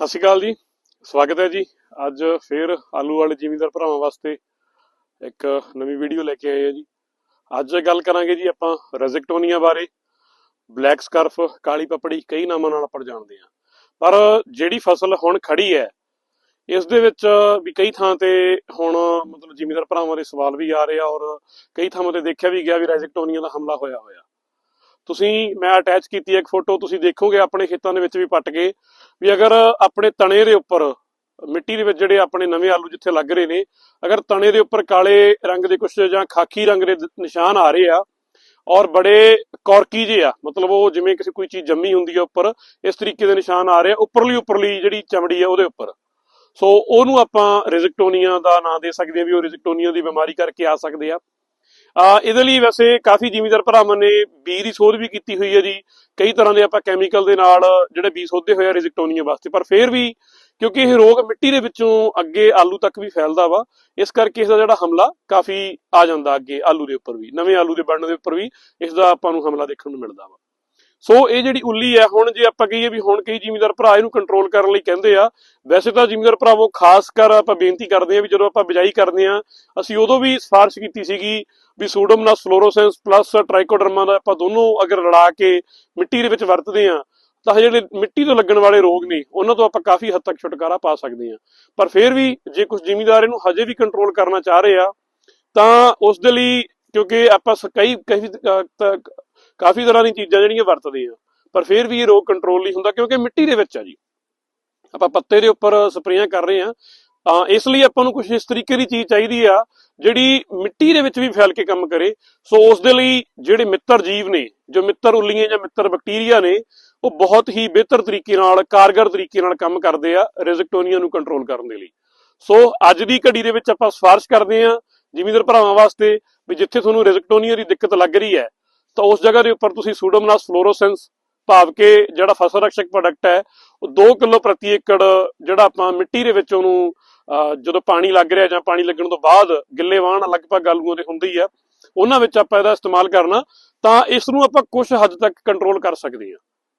ਸਤਿ ਸ਼੍ਰੀ ਅਕਾਲ ਜੀ। ਸਵਾਗਤ ਹੈ ਜੀ। ਅੱਜ ਫੇਰ ਆਲੂ ਵਾਲੇ ਜ਼ਿਮੀਂਦਾਰ ਭਰਾਵਾਂ ਵਾਸਤੇ ਇੱਕ ਨਵੀਂ ਵੀਡੀਓ ਲੈ ਕੇ ਆਏ ਹਾਂ ਜੀ। ਅੱਜ ਗੱਲ ਕਰਾਂਗੇ ਜੀ ਆਪਾਂ ਰੈਜ਼ਿਕਟੋਨੀਆ ਬਾਰੇ। ਬਲੈਕ ਸਕਰਫ, ਕਾਲੀ ਪਪੜੀ, ਕਈ ਨਾਮਾਂ ਨਾਲ ਆਪਾਂ ਜਾਣਦੇ ਹਾਂ ਪਰ ਜਿਹੜੀ ਫਸਲ ਹੁਣ ਖੜੀ ਹੈ, ਇਸ ਦੇ ਵਿੱਚ ਵੀ ਕਈ ਥਾਂ ਤੇ ਹੁਣ ਮਤਲਬ ਜ਼ਿਮੀਂਦਾਰ ਭਰਾਵਾਂ ਦੇ ਸਵਾਲ ਵੀ ਆ ਰਹੇ ਆ ਔਰ ਕਈ ਥਾਵਾਂ ਤੇ ਦੇਖਿਆ ਵੀ ਗਿਆ ਵੀ ਰੈਜ਼ਿਕਟੋਨੀਆ ਦਾ ਹਮਲਾ ਹੋਇਆ ਹੋਇਆ। ਤੁਸੀਂ, ਮੈਂ ਅਟੈਚ ਕੀਤੀ ਹੈ ਇੱਕ ਫੋਟੋ ਤੁਸੀਂ ਦੇਖੋਗੇ ਆਪਣੇ ਖੇਤਾਂ ਦੇ ਵਿੱਚ ਵੀ ਪੱਟ ਕੇ ਵੀ ਅਗਰ ਆਪਣੇ ਤਣੇ ਦੇ ਉੱਪਰ, ਮਿੱਟੀ ਦੇ ਵਿੱਚ ਜਿਹੜੇ ਆਪਣੇ ਨਵੇਂ ਆਲੂ ਜਿੱਥੇ ਲੱਗ ਰਹੇ ਨੇ, ਅਗਰ ਤਣੇ ਦੇ ਉੱਪਰ ਕਾਲੇ ਰੰਗ ਦੇ ਕੁਝ ਜਾਂ ਖਾਕੀ ਰੰਗ ਦੇ ਨਿਸ਼ਾਨ ਆ ਰਹੇ ਆ ਔਰ ਬੜੇ ਕੌਰਕੀ ਜਿਹੇ ਆ, ਮਤਲਬ ਉਹ ਜਿਵੇਂ ਕਿਸੇ ਕੋਈ ਚੀਜ਼ ਜੰਮੀ ਹੁੰਦੀ ਆ ਉੱਪਰ, ਇਸ ਤਰੀਕੇ ਦੇ ਨਿਸ਼ਾਨ ਆ ਰਹੇ ਆ, ਉੱਪਰਲੀ ਉੱਪਰਲੀ ਜਿਹੜੀ ਚਮੜੀ ਆ ਉਹਦੇ ਉੱਪਰ। ਸੋ ਉਹਨੂੰ ਆਪਾਂ ਰਿਜ਼ਿਕਟੋਨੀਆ ਦਾ ਨਾਂ ਦੇ ਸਕਦੇ ਆ ਵੀ ਉਹ ਰਿਜ਼ਿਕਟੋਨੀਆ ਦੀ ਬਿਮਾਰੀ ਕਰਕੇ ਆ ਸਕਦੇ ਆ। ਇਹਦੇ ਲਈ ਵੈਸੇ ਕਾਫੀ ਜਿਮੀਦਾਰ ਭਰਾਵਾਂ ਨੇ ਬੀ ਦੀ ਸੋਧ ਵੀ ਕੀਤੀ ਹੋਈ ਹੈ ਜੀ। ਕਈ ਤਰ੍ਹਾਂ ਦੇ ਆਪਾਂ ਕੈਮੀਕਲ ਦੇ ਨਾਲ ਜਿਹੜੇ ਬੀ ਸੋਧੇ ਹੋਏ ਆ ਰਿਜ਼ਿਕਟੋਨੀਆ ਵਾਸਤੇ। ਪਰ ਫਿਰ ਵੀ ਕਿਉਂਕਿ ਇਹ ਰੋਗ ਮਿੱਟੀ ਦੇ ਵਿੱਚੋਂ ਅੱਗੇ ਆਲੂ ਤੱਕ ਵੀ ਫੈਲਦਾ ਵਾ, ਇਸ ਕਰਕੇ ਇਸ ਦਾ ਜਿਹੜਾ ਹਮਲਾ ਕਾਫੀ ਆ ਜਾਂਦਾ ਅੱਗੇ ਆਲੂ ਦੇ ਉੱਪਰ ਵੀ। ਨਵੇਂ ਆਲੂ ਦੇ ਬਣਨ ਦੇ ਉੱਪਰ ਵੀ ਇਸ ਦਾ ਆਪਾਂ ਨੂੰ ਹਮਲਾ ਦੇਖਣ ਨੂੰ ਮਿਲਦਾ ਵਾ। ਸੋ ਇਹ ਜਿਹੜੀ ਉੱਲੀ ਹੈ, ਹੁਣ ਜੇ ਆਪਾਂ ਕਹੀਏ ਵੀ ਹੁਣ ਕਈ ਜ਼ਿਮੀਂਦਾਰ ਭਰਾ ਇਹਨੂੰ ਕੰਟਰੋਲ ਕਰਨ ਲਈ ਕਹਿੰਦੇ ਆ, ਵੈਸੇ ਤਾਂ ਜ਼ਿਮੀਂਦਾਰ ਭਰਾਵੋ ਖਾਸ ਕਰ ਆਪਾਂ ਬੇਨਤੀ ਕਰਦੇ ਆ ਵੀ ਜਦੋਂ ਆਪਾਂ ਬਿਜਾਈ ਕਰਦੇ ਆ, ਅਸੀਂ ਉਦੋਂ ਵੀ ਸਿਫਾਰਿਸ਼ ਕੀਤੀ ਸੀਗੀ ਵੀ ਸੂਡੋਮਨਾਸ ਫਲੋਰੋਸੈਂਸ ਪਲੱਸ ਟ੍ਰਾਈਕੋਡਰਮਾ ਦਾ ਆਪਾਂ ਦੋਨੋਂ ਅਗਰ ਰਲਾ ਕੇ ਮਿੱਟੀ ਦੇ ਵਿੱਚ ਵਰਤਦੇ ਆ, ਤਾਂ ਜਿਹੜੇ ਮਿੱਟੀ ਤੋਂ ਲੱਗਣ ਵਾਲੇ ਰੋਗ ਨੇ, ਉਹਨਾਂ ਤੋਂ ਆਪਾਂ ਕਾਫੀ ਹੱਦ ਤੱਕ ਛੁਟਕਾਰਾ ਪਾ ਸਕਦੇ ਹਾਂ ਪਰ ਫਿਰ ਵੀ ਜੇ ਕੁਝ ਜ਼ਿਮੀਂਦਾਰ ਇਹਨੂੰ ਹਜੇ ਵੀ ਕੰਟਰੋਲ ਕਰਨਾ ਚਾਹ ਰਹੇ ਆ, ਤਾਂ ਉਸ ਦੇ ਲਈ ਕਿਉਂਕਿ ਆਪਾਂ ਕਈ ਕਈ ਕਾਫੀ ਤਰ੍ਹਾਂ ਦੀਆਂ ਚੀਜ਼ਾਂ ਜਿਹੜੀਆਂ ਵਰਤਦੇ ਆ। ਪਰ ਫਿਰ ਵੀ ਇਹ ਰੋਗ ਕੰਟਰੋਲ ਨਹੀਂ ਹੁੰਦਾ ਕਿਉਂਕਿ ਮਿੱਟੀ ਦੇ ਵਿੱਚ ਆ ਜੀ। ਆਪਾਂ ਪੱਤੇ ਦੇ ਉੱਪਰ ਸਪਰੇਆਂ ਕਰ ਰਹੇ ਆ। ਤਾਂ ਇਸ ਲਈ ਆਪਾਂ ਨੂੰ ਕੁਝ ਇਸ ਤਰੀਕੇ ਦੀ ਚੀਜ਼ ਚਾਹੀਦੀ ਆ, ਜਿਹੜੀ ਮਿੱਟੀ ਦੇ ਵਿੱਚ ਵੀ ਫੈਲ ਕੇ ਕੰਮ ਕਰੇ। ਸੋ ਉਸ ਦੇ ਲਈ ਜਿਹੜੇ ਮਿੱਤਰ ਜੀਵ ਨੇ, ਜੋ ਮਿੱਤਰ ਉੱਲੀਆਂ ਜਾਂ ਮਿੱਤਰ ਬੈਕਟੀਰੀਆ ਨੇ, ਉਹ ਬਹੁਤ ਹੀ ਬਿਹਤਰ ਤਰੀਕੇ ਨਾਲ, ਕਾਰਗਰ ਤਰੀਕੇ ਨਾਲ ਕੰਮ ਕਰਦੇ ਆ ਰਿਜ਼ਿਕਟੋਨੀਆ ਨੂੰ ਕੰਟਰੋਲ ਕਰਨ ਦੇ ਲਈ। ਸੋ ਅੱਜ ਦੀ ਘੜੀ ਦੇ ਵਿੱਚ ਆਪਾਂ ਸਿਫਾਰਿਸ਼ ਕਰਦੇ ਆ ਜ਼ਿਮੀਂਦਾਰ ਭਰਾਵਾਂ ਵਾਸਤੇ, ਵੀ ਜਿੱਥੇ ਤੁਹਾਨੂੰ ਰਿਜ਼ਿਕਟੋਨੀਆ ਦੀ ਦਿੱਕਤ ਲੱਗ ਰਹੀ ਹੈ ਤਾਂ ਉਸ ਜਗ੍ਹਾ ਦੇ ਉੱਪਰ ਤੁਸੀਂ ਸੂਡੋਮਨਾਸ ਫਲੋਰੋਸੈਂਸ ਭਾਵ ਕਿ ਜਿਹੜਾ ਫਸਲ ਰਕਸ਼ਕ ਪ੍ਰੋਡਕਟ ਹੈ, ਉਹ 2 ਕਿਲੋ ਪ੍ਰਤੀ ਏਕੜ ਜਿਹੜਾ ਆਪਾਂ ਮਿੱਟੀ ਦੇ ਵਿੱਚ ਉਹਨੂੰ ਜਦੋਂ ਪਾਣੀ ਲੱਗ ਰਿਹਾ ਜਾਂ ਪਾਣੀ ਲੱਗਣ ਤੋਂ ਬਾਅਦ ਗਿੱਲੇ ਵਾਹਣ ਲਗਭਗ ਆਲੂਆਂ ਦੇ ਹੁੰਦੀ ਆ ਉਹਨਾਂ ਵਿੱਚ ਆਪਾਂ ਇਹਦਾ ਇਸਤੇਮਾਲ ਕਰਨਾ ਤਾਂ ਇਸ ਨੂੰ ਆਪਾਂ ਕੁਝ ਹੱਦ ਤੱਕ ਕੰਟਰੋਲ ਕਰ ਸਕਦੇ ਹਾਂ।